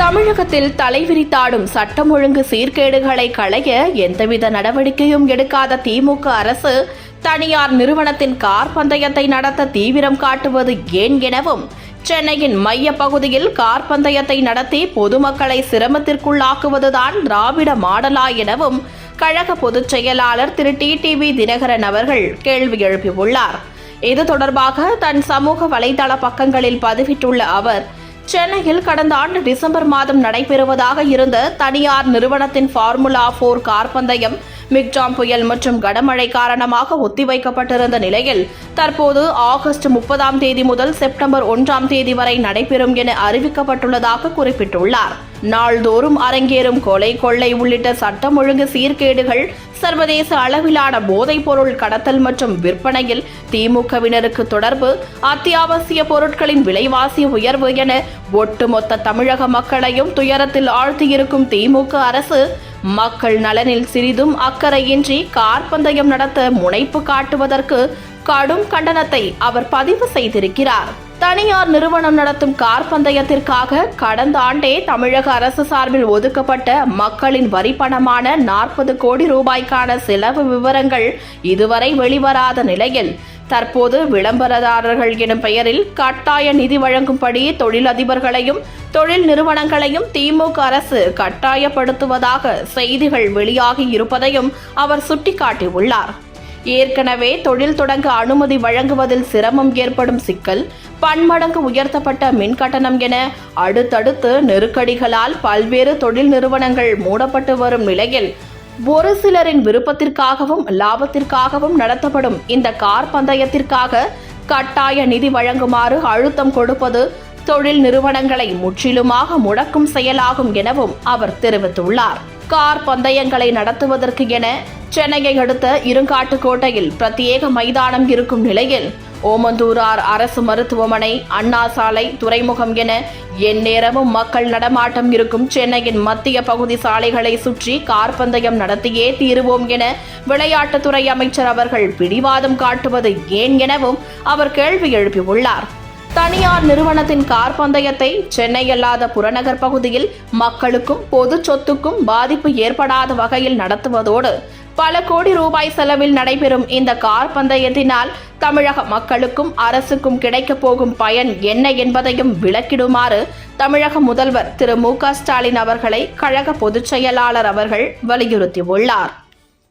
தமிழகத்தில் தலைவிரித்தாடும் சட்டம் ஒழுங்கு சீர்கேடுகளை களைய எந்தவித நடவடிக்கையும் எடுக்காத திமுக அரசு தனியார் நிறுவனத்தின் கார் பந்தயத்தை நடத்த தீவிரம் காட்டுவது ஏன் எனவும் சென்னையின் மைய பகுதியில் கார் பந்தயத்தை நடத்தி பொதுமக்களை சிரமத்திற்குள்ளாக்குவதுதான் திராவிட மாடலா எனவும் கழக பொதுச் செயலாளர் திரு. டிடிவி தினகரன் அவர்கள் கேள்வி எழுப்பியுள்ளார். இது தொடர்பாக தன் சமூக வலைதள பக்கங்களில் பதிவிட்டுள்ள அவர் சென்னையில் கடந்த ஆண்டு டிசம்பர் மாதம் நடைபெறுவதாக இருந்த தனியார் நிறுவனத்தின் ஃபார்முலா போர் கார் பந்தயம் மிக்ஜாம் புயல் மற்றும் கனமழை காரணமாக ஒத்திவைக்கப்பட்டிருந்த நிலையில் தற்போது ஆகஸ்ட் முப்பதாம் தேதி முதல் செப்டம்பர் ஒன்றாம் தேதி வரை நடைபெறும் என அறிவிக்கப்பட்டுள்ளதாக குறிப்பிட்டுள்ளார். நாள்தோறும் அரங்கேறும் கொலை கொள்ளை உள்ளிட்ட சட்டம் ஒழுங்கு சீர்கேடுகள் சர்வதேச அளவிலான போதைப் பொருள் கடத்தல் மற்றும் விற்பனையில் திமுகவினருக்கு தொடர்பு அத்தியாவசிய பொருட்களின் விலைவாசி உயர்வு என ஒட்டுமொத்த தமிழக மக்களையும் துயரத்தில் ஆழ்த்தியிருக்கும் திமுக அரசு மக்கள் நலனில் சிறிதும் அக்கறையின்றி கார் பந்தயம் நடத்த முனைப்பு காட்டுவதற்கு கடும் கண்டனத்தை அவர் பதிவு செய்திருக்கிறார். தனியார் நிறுவனம் நடத்தும் கார் பந்தயத்திற்காக கடந்த ஆண்டே தமிழக அரசு சார்பில் ஒதுக்கப்பட்ட மக்களின் வரிப்பணமான நாற்பது கோடி ரூபாய்க்கான செலவு விவரங்கள் இதுவரை வெளிவராத நிலையில் தற்போது விளம்பரதாரர்கள் எனும் பெயரில் கட்டாய நிதி வழங்கும்படி தொழிலதிபர்களையும் தொழில் நிறுவனங்களையும் திமுக அரசு கட்டாயப்படுத்துவதாக செய்திகள் வெளியாகி இருப்பதையும் அவர் சுட்டிக்காட்டியுள்ளார். ஏற்கனவே தொழில் தொடங்க அனுமதி வழங்குவதில் சிரமம் ஏற்படும் சிக்கல் பன்மடங்கு உயர்த்தப்பட்ட மின் கட்டணம் என அடுத்தடுத்து நெருக்கடிகளால் பல்வேறு தொழில் நிறுவனங்கள் மூடப்பட்டு வரும் நிலையில் ஒரு சிலரின் விருப்பத்திற்காகவும் லாபத்திற்காகவும் நடத்தப்படும் இந்த கார் பந்தயத்திற்காக கட்டாய நிதி வழங்குமாறு அழுத்தம் கொடுப்பது தொழில் நிறுவனங்களை முற்றிலுமாக முடக்கும் செயலாகும் எனவும் அவர் தெரிவித்துள்ளார். கார் பந்தயங்களை நடத்துவதற்கு என சென்னையை அடுத்த இருங்காட்டுக்கோட்டையில் பிரத்யேக மைதானம் இருக்கும் நிலையில் ஓமந்தூரார் அரசு மருத்துவமனை அண்ணா சாலை துறைமுகம் என எந்நேரமும் மக்கள் நடமாட்டம் இருக்கும் சென்னையின் மத்திய பகுதி சாலைகளை சுற்றி கார் பந்தயம் நடத்தியே தீருவோம் என விளையாட்டுத்துறை அமைச்சர் அவர்கள் பிடிவாதம் காட்டுவது ஏன் எனவும் அவர் கேள்வி எழுப்பியுள்ளார். தனியார் நிறுவனத்தின் கார் பந்தயத்தை சென்னை அல்லாத புறநகர் பகுதியில் மக்களுக்கும் பொது சொத்துக்கும் பாதிப்பு ஏற்படாத வகையில் நடத்துவதோடு பல கோடி ரூபாய் செலவில் நடைபெறும் இந்த கார் பந்தயத்தினால் தமிழக மக்களுக்கும் அரசுக்கும் கிடைக்கப் போகும் பயன் என்ன என்பதையும் விளக்கிடுமாறு தமிழக முதல்வர் திரு மு க ஸ்டாலின் அவர்களை கழக பொதுச் செயலாளர் அவர்கள் வலியுறுத்தியுள்ளார்.